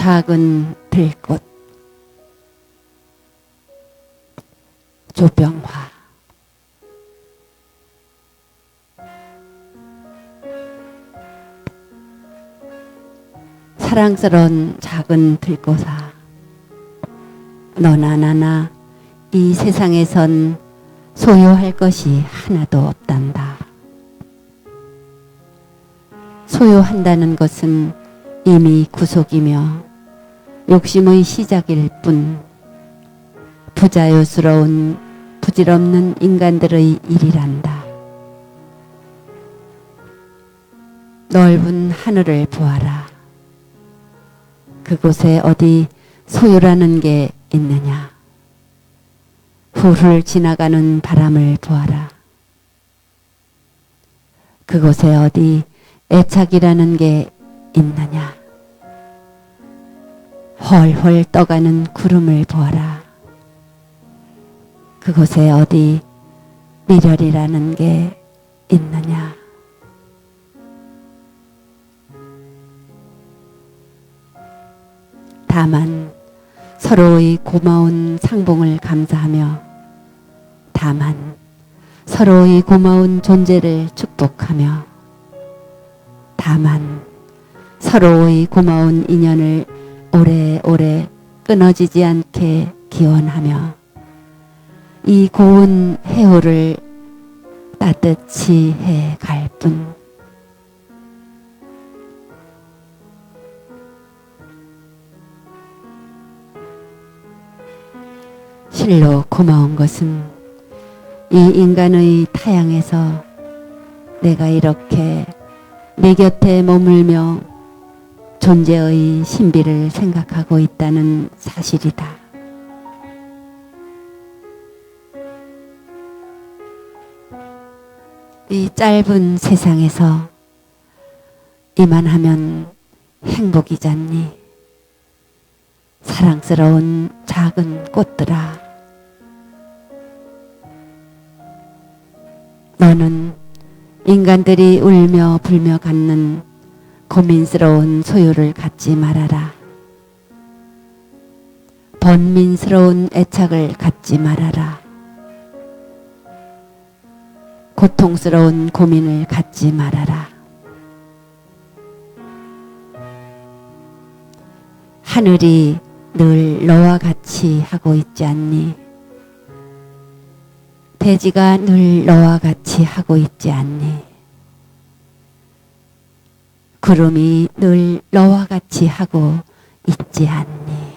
작은 들꽃 조병화 사랑스러운 작은 들꽃아 너나 나나 이 세상에선 소유할 것이 하나도 없단다. 소유한다는 것은 이미 구속이며 욕심의 시작일 뿐 부자유스러운 부질없는 인간들의 일이란다. 넓은 하늘을 보아라. 그곳에 어디 소유라는 게 있느냐? 훌훌 지나가는 바람을 보아라. 그곳에 어디 애착이라는 게 있느냐? 헐헐 떠가는 구름을 보아라. 그곳에 어디 미련이라는 게 있느냐? 다만 서로의 고마운 상봉을 감사하며 다만 서로의 고마운 존재를 축복하며 다만 서로의 고마운 인연을 오래오래 끊어지지 않게 기원하며 이 고운 해오를 따뜻히 해 갈 뿐. 실로 고마운 것은 이 인간의 타양에서 내가 이렇게 내 곁에 머물며 존재의 신비를 생각하고 있다는 사실이다. 이 짧은 세상에서 이만하면 행복이잖니. 사랑스러운 작은 꽃들아. 너는 인간들이 울며 불며 갖는 고민스러운 소유를 갖지 말아라. 번민스러운 애착을 갖지 말아라. 고통스러운 고민을 갖지 말아라. 하늘이 늘 너와 같이 하고 있지 않니? 대지가 늘 너와 같이 하고 있지 않니? 구름이 늘 너와 같이 하고 있지 않니?